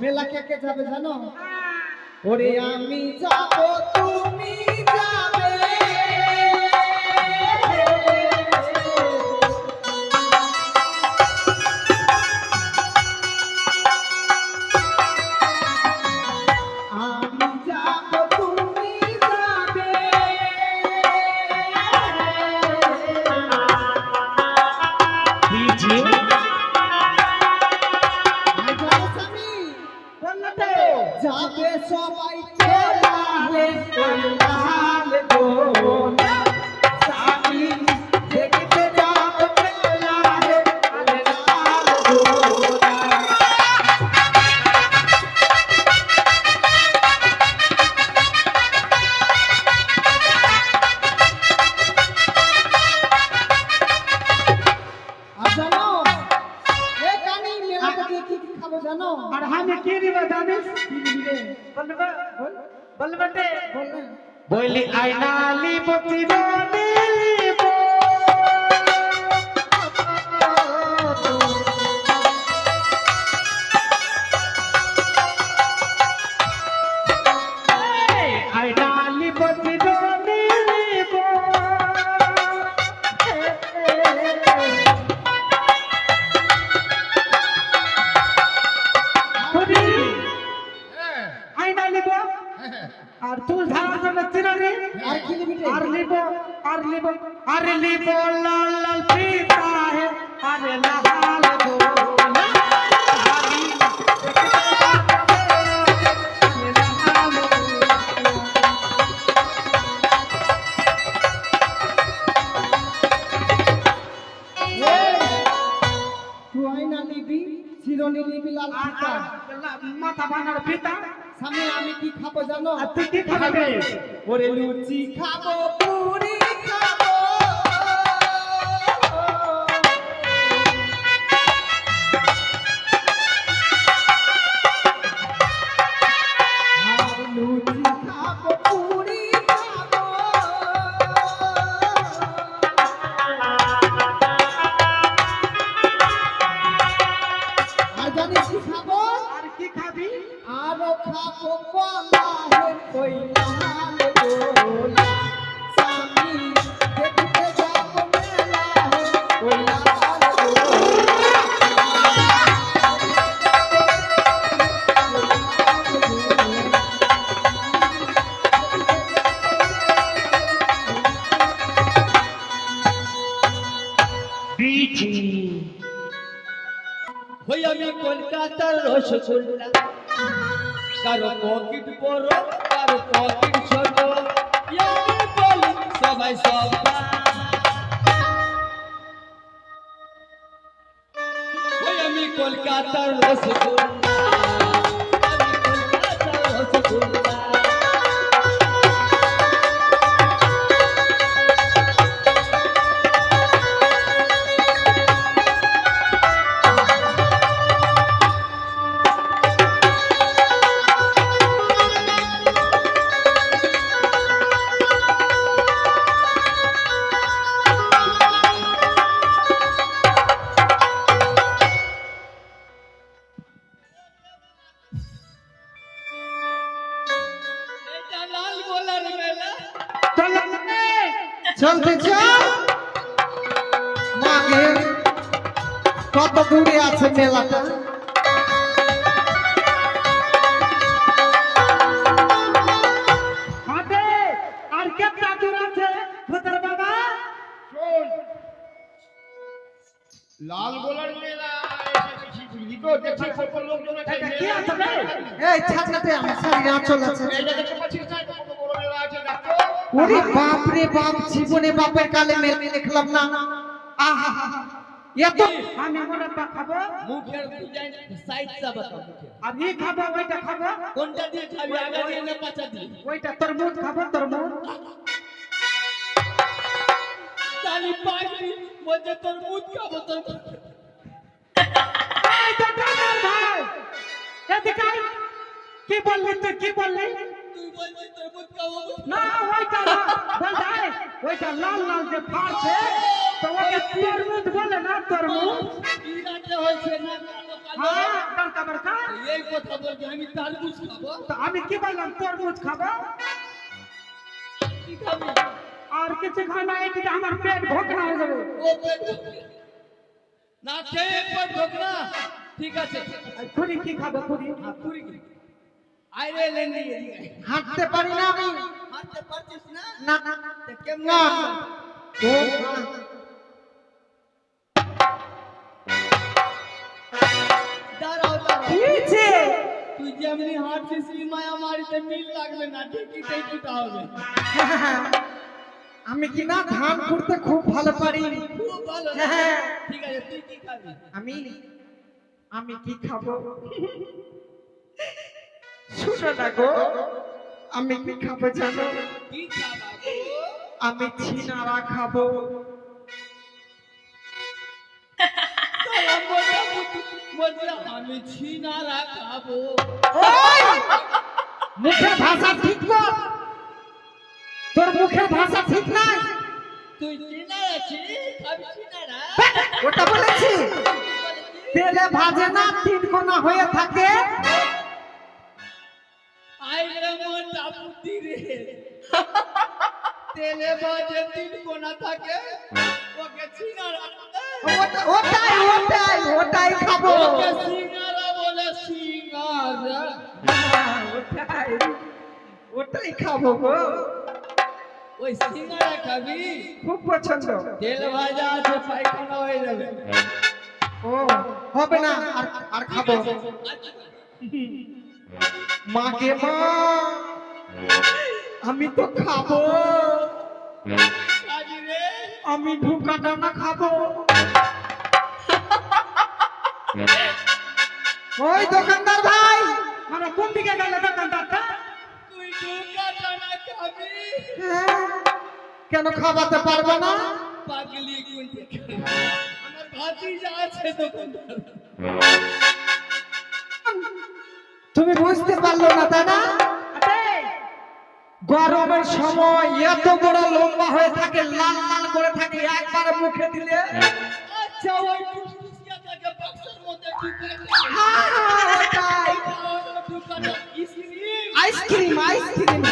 মেলা কে কে যাবে জানো? ওরে আমি যাব তুমি চিরনি নিবি লাল ফিতা আমি কি খাব জানো? কি খাবে? ওরে লুচি খাব পুরি। জানিস খাব? আর কি খাবি? আরও খাব কলা হে কইলা হই আমি কলকাতার রসগোল্লা। কারও পকেট বড় কারও পকেট ছোট। সবাই সবাই হই আমি কলকাতার রসগোল্লা। বেলাটা লাল গোলার মেলা এই ছাড়াতে আমার শরীর আচল আছে। ওরে বাপ রে জীবনে বাপের কালে মেলে দেখলাম না। আহা। এত আমি মোরব্বা খাব মুখের ডিজাইন সাইজটা বাতাও আমি খাব ওইটা খাব কোনটা দিয়ে খাবি আগে দিয়ে না পাছা দিয়ে ওইটা তরমুজ খাব তরমুজ তালি পাইলি বলছে তরমুজ খাব তরমুজ কি বললি তুই কি বললি না ওইটা ওইটা লাল লাল যে ফাড়ছে তো বলে না তরমুজ কি রাতে হয়েছে না কালো কালো হ্যাঁ বড়কা বড়কা এই কথা বলছি আমি তারবুজ খাব তো আমি কি বললাম তরমুজ খাব কি খাবি আর কিছু খাই না এই দিকে আমার পেট ভোকনা হয়ে যাবে ও পেট ভর্তি। না খেয়ে একবার ঢোক না ঠিক আছে আর খুরি কি খাবে খুরি হ্যাঁ, পুরি কি? আয় রে লেন্ডি এদিকে আয়। হাঁটতে পারি না আমি হাঁটতে পারছিস না না না তা কেমনে না হাঁটবি? ও, মিল লাগবে না। ঠিকই ঠিকই হবে আমি কি না ধান করতে খুব ভালো পারি? খুব ভালো হ্যাঁ। ঠিক আছে তুই কি খাবি? আমি আমি কি খাব? শুনো না গো আমি কি খাব জানো? কি খাবা? আমি ছিনারা খাব। বলছে আমি ছিনারা খাব মুখের ভাষা ঠিক কর। তোর মুখের ভাষা ঠিক নাই। তুই চিনারা ছি খাবি ছিনারা ওটা বলেছি। তেলে ভাজে না তিন কোনা হয়ে থাকে। আই রে মোটা রে। তেলে বাজে তিন কোনা থাকে। ওকে ছিনারা ওটাই ওটাই ওটাই খাব। সিঙ্গারা বলে সিঙ্গারা। ওটাই ওটাই খাব গো। ওই সিঙ্গারা খাবি? খুব পছন্দ। তেল ভাজা আছে পায়খানা হয়ে যাবে। ও হবে না আর আর খাব। মাকে মা আমি তো খাব। আমি ঢুকাটা না খাব। ওই দোকানদার ভাই মানে কোন দিকে গেল দোকানদারটা তুই খাবি। কেন খাওয়াতে পারব না? পাগলি আমার ভাতিজা আছে দোকানদার। তুমি বুঝতে পারল না তাই না? গরমের সময় এত বড় লম্বা হয়ে থাকে লাল লাল করে থাকে একবার মুখে দিলে। আচ্ছা ওই আইসক্রিম আইসক্রিম।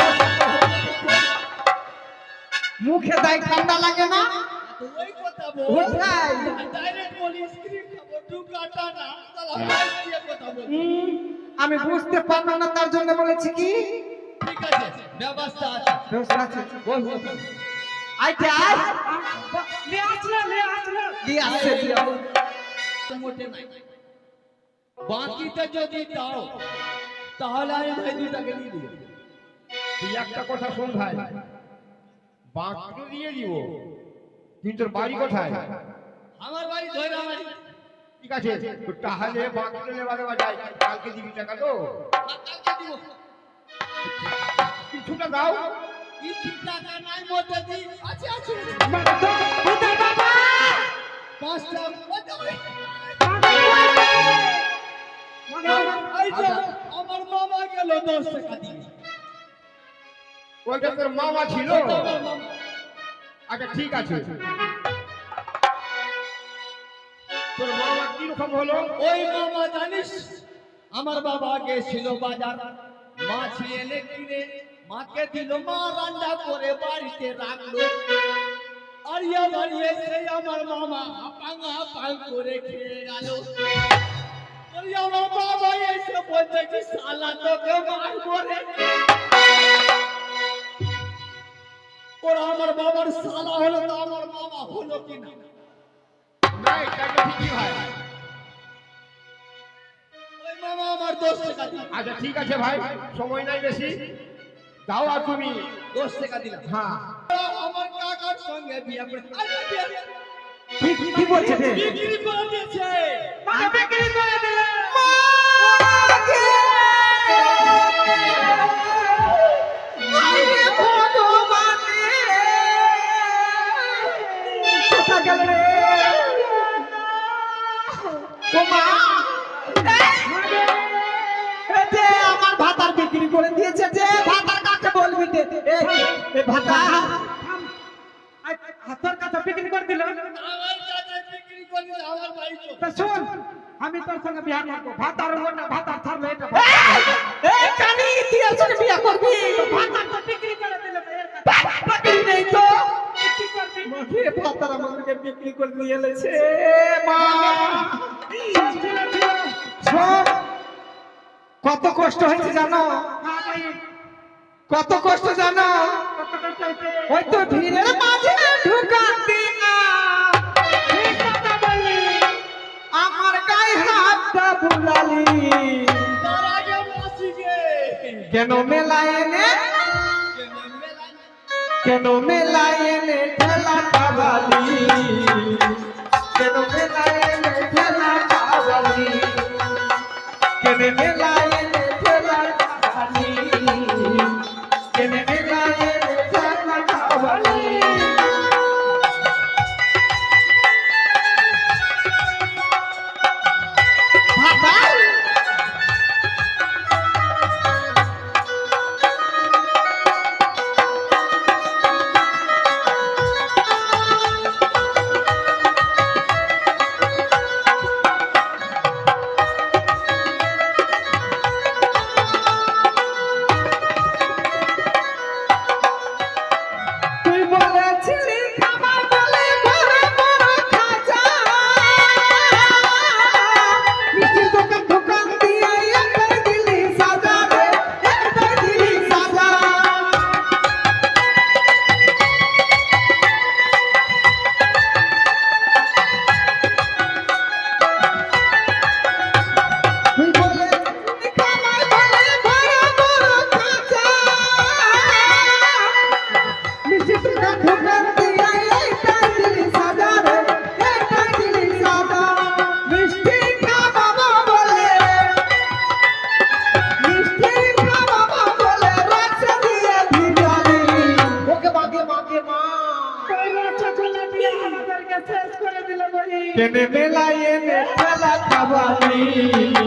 মুখে দেয় ঠান্ডা লাগে না? ওই কথা বল ডাইরেক্ট বলি স্ক্রিন খাব ঢুকাটা না তাহলে কথা বল হুম, আমি বুঝতে পারলাম না তার জন্য বলেছি কি? ঠিক আছে ব্যবস্থা আছে দোষ আছে। বল। বল বল। আইতে আয়। লে আসলে লে আসলে দিয়ে আসছে দিয়ে মোটে নাই বাকিটা যদি দাও তাহলে আমি ভাই দুটাকে দিয়ে দিব। তুই একটা কথা শোন ভাই। বাঁকড়ে দিয়ে দিব। কিন্তু তোর বাড়ি কোথায়? আমার বাড়ি ধরে আমার ঠিক আছে তাহলে বাঁকড়ে লেবারে বাজাই কালকে দিবি টাকা তো। কালকে দিব। কিছুটা দাও। কিছু টাকা নাই মধ্যে দি আছে আছে। কোথায় বাবা? পাঁচটা আমার মামা গেল দশ টাকা দিয়ে। ওইটা তোর মামা ছিল? আমার। আচ্ছা ঠিক আছে। তোর মামা কীরকম হলো? ওই মামা জানিস আমার বাবা গেছিল বাজার। মাছ এনে কিনে মাকে দিল মা রান্না করে বাড়িতে রাখল। আর এসে আমার মামা আপাং আপাং করে খেয়ে গেল। আমার বাবা এসে বলছে কি তোকে ওরা আমার বাবার হলো তো আমার হলো না আচ্ছা ঠিক আছে ভাই সময় নাই বেশি। দাও আর তুমি। দশ টাকা দিলাম। হ্যাঁ। আমার কাকার সঙ্গে বিয়ে করে কি কি- কি বলছে বিক্রি করে দিয়েছে। বিক্রি করে দিলে আমার ভাতার বিক্রি করে দিয়েছে যে ভাতার কাকে বলবি ভাতা! হাতর কথা বিক্রি করে দিল। আমার বিক্রি করবি আমার বাড়ি শোন আমি তোর সঙ্গে বিয়া করব। ভাতার না ভাতার থাকবে এটা কানি তুই আসলে বিয়া করবি? ভাতার তো বিক্রি করে দিল এর। বাকরি নেই তো। কি করবি ভাতার আমাদেরকে বিক্রি করে নিয়ে এলেছে? মা! কত কষ্ট হয়েছে জানো? কত কষ্ট জানো? ওই তো ভিড়ের মাঝে ঢুকাতি। আমার গায়ে হাতটা কেন মেলায় এনে? কেন মেলায় এনে ঠেলা খাবালি কেন মেলায় এনে ঠেলা খাবালি কেন মেলায় ঠেলা